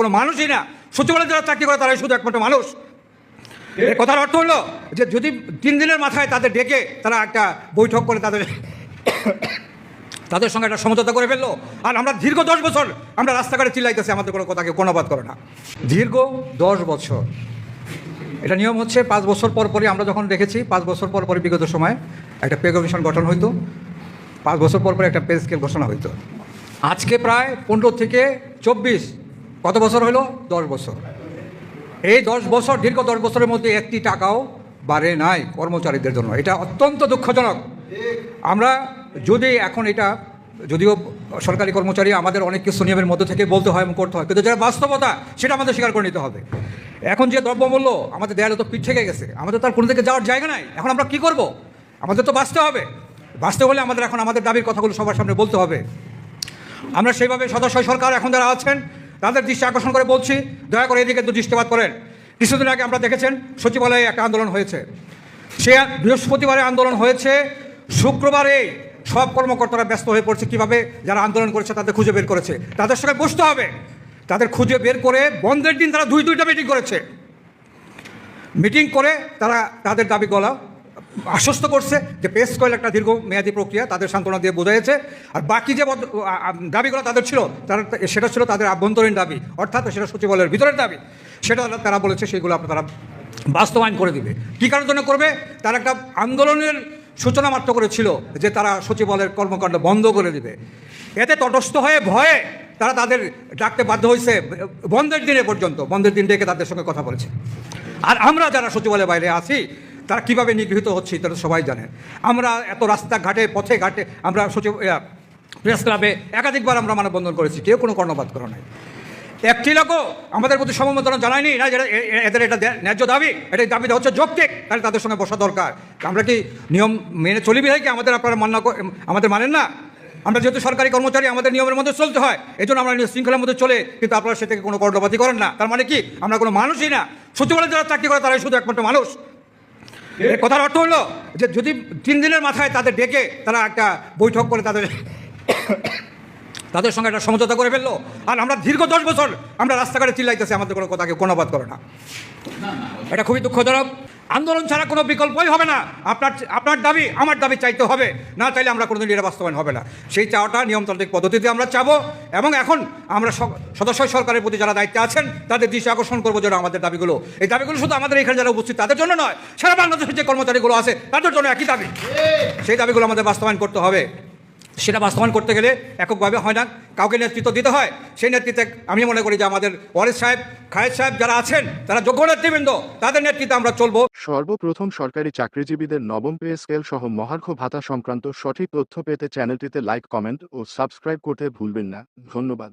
কোনো মানুষই না। সচিবালয়ে যারা চাকরি করে, তারাই শুধু একমাত্র মানুষ। এর কথার অর্থ হলো যে, যদি তিন দিনের মাথায় তাদের ডেকে তারা একটা বৈঠক করে তাদের তাদের সঙ্গে একটা সমঝোতা করে ফেলল। আর আমরা দীর্ঘ দশ বছর আমরা রাস্তাঘাটে চিল্লাইতেছি, আমাদের কোনো কথাকে কোনোবাদ করে না। দীর্ঘ দশ বছর। এটা নিয়ম হচ্ছে, পাঁচ বছর পর পরই আমরা যখন দেখেছি, পাঁচ বছর পর পরই বিগত সময় একটা পে কমিশন গঠন হইতো। পাঁচ বছর পর পর একটা পে স্কেল ঘোষণা হইতো। আজকে প্রায় পনেরো থেকে চব্বিশ কত বছর হলো? দশ বছর। এই দশ বছর, দীর্ঘ দশ বছরের মধ্যে একটি টাকাও বাড়ে নাই কর্মচারীদের জন্য। এটা অত্যন্ত দুঃখজনক। আমরা যদি এখন এটা, যদিও সরকারি কর্মচারী, আমাদের অনেক কিছু নিয়মের মধ্যে থেকে বলতে হয় এবং করতে হয়, কিন্তু যারা বাস্তবতা, সেটা আমাদের স্বীকার করে নিতে হবে। এখন যে দ্রব্যমূল্য আমাদের দেয়ালে তো পিঠ থেকে গেছে, আমাদের তার কোনো দিকে যাওয়ার জায়গা নাই। এখন আমরা কী করব? আমাদের তো বাঁচতে হবে। বাঁচতে হলে আমাদের এখন আমাদের দাবির কথাগুলো সবার সামনে বলতে হবে। আমরা সেইভাবে সদস্য সরকার এখন যারা আছেন তাদের দৃষ্টি আকর্ষণ করে বলছি, দয়া করে এদিকে দৃষ্টিপাত করেন। কিছুদিন আগে আমরা দেখেছেন, সচিবালয়ে একটা আন্দোলন হয়েছে। সে বৃহস্পতিবারে আন্দোলন হয়েছে, শুক্রবারে সব কর্মকর্তারা ব্যস্ত হয়ে পড়ছে কীভাবে যারা আন্দোলন করেছে তাদের খুঁজে বের করেছে। তাদের সঙ্গে বসতে হবে। তাদের খুঁজে বের করে বন্ধের দিন তারা দুই দুইটা মিটিং করেছে। মিটিং করে তারা তাদের দাবি গলা আশ্বস্ত করছে যে পেস কয়েল একটা দীর্ঘ মেয়াদী প্রক্রিয়া তাদের সান্ত্বনা দিয়ে বোঝাইছে। আর বাকি যে দাবিগুলো তাদের ছিল, তারা সেটা ছিল তাদের আভ্যন্তরীণ দাবি, অর্থাৎ সেটা সচিবালয়ের ভিতরের দাবি। সেটা তারা- তারা বলেছে সেগুলো আপনার তারা বাস্তবায়ন করে দিবে। কী কারণের জন্য করবে? তারা একটা আন্দোলনের সূচনা মাত্র করেছিল যে তারা সচিবালয়ের কর্মকাণ্ড বন্ধ করে দিবে। এতে তটস্থ হয়ে ভয়ে তারা তাদের ডাকতে বাধ্য হয়েছে বন্ধের দিনে পর্যন্ত, বন্ধের দিন ডেকে তাদের সঙ্গে কথা বলেছে। আর আমরা যারা সচিবালয়ের বাইরে আছি তারা কীভাবে নিগৃহীত হচ্ছি তারা সবাই জানেন আমরা এত রাস্তাঘাটে পথে ঘাটে আমরা সচিব প্রেস ক্লাবে একাধিকবার আমরা মানববন্ধন করেছি, কেউ কোনো কর্ণপাত করে নাই। একটি লোকও আমাদের প্রতি সমবেদনা জানায়নি, না এ- এদের এটা ন্যায্য দাবি এটা দাবিটা হচ্ছে যৌক্তিক, তাহলে তাদের সঙ্গে বসা দরকার। আমরা কি নিয়ম মেনে চলি বিধায় কি আমাদের আপনারা মান্য আমাদের মানেন না? আমরা যেহেতু সরকারি কর্মচারী, আমাদের নিয়মের মধ্যে চলতে হয় এই জন্য আমরা শৃঙ্খলার মধ্যে চলে, কিন্তু আপনারা সে থেকে কোনো কর্ণপাতি করেন না। তার মানে কি? আমরা কোনো মানুষই না। সচিবালয়ে যারা চাকরি করে, তারাই শুধু একমাত্র মানুষ। কথার অর্থ হলো যে যদি তিন দিনের মাথায় তাদের ডেকে তারা একটা বৈঠক করে তাদের তাদের সঙ্গে একটা সমঝোতা করে ফেলল। আর আমরা দীর্ঘ দশ বছর আমরা রাস্তাঘাটে চিল্লাইতেছি, আমাদের কোনো কথাকে কোনোবাদ করে না। এটা খুবই দুঃখজনক। আন্দোলন ছাড়া কোনো বিকল্পই হবে না। আপনার আপনার দাবি আমার দাবি চাইতে হবে। না চাইলে আমরা কোনোদিন এটা বাস্তবায়ন হবে না। সেই চাওয়াটা নিয়মতান্ত্রিক পদ্ধতিতে আমরা চাবো এবং এখন আমরা স- সদস্য সরকারের প্রতি যারা দায়িত্বে আছেন তাদের দৃষ্টি আকর্ষণ করব যেন আমাদের দাবিগুলো। এই দাবিগুলো শুধু আমাদের এখানে যারা উপস্থিত তাদের জন্য নয় সারা বাংলাদেশের যে কর্মচারীগুলো আছে তাদের জন্য একই দাবি। সেই দাবিগুলো আমাদের বাস্তবায়ন করতে হবে। সেটা বাস্তবায়ন করতে গেলে এককভাবে হয় না। কাউকে নেতৃত্ব দিতে হয়, সেই নেতৃত্বে আমি মনে করি যে আমাদের ওয়ারেস সাহেব, খায়েদ সাহেব যারা আছেন, তারা যোগ্য নেতৃবৃন্দ, তাদের নেতৃত্বে আমরা চলব। সর্বপ্রথম সরকারি চাকরিজীবীদের নবম পে স্কেল সহ মহার্ঘ ভাতা সংক্রান্ত সঠিক তথ্য পেতে চ্যানেলটিতে লাইক, কমেন্ট ও সাবস্ক্রাইব করতে ভুলবেন না। ধন্যবাদ।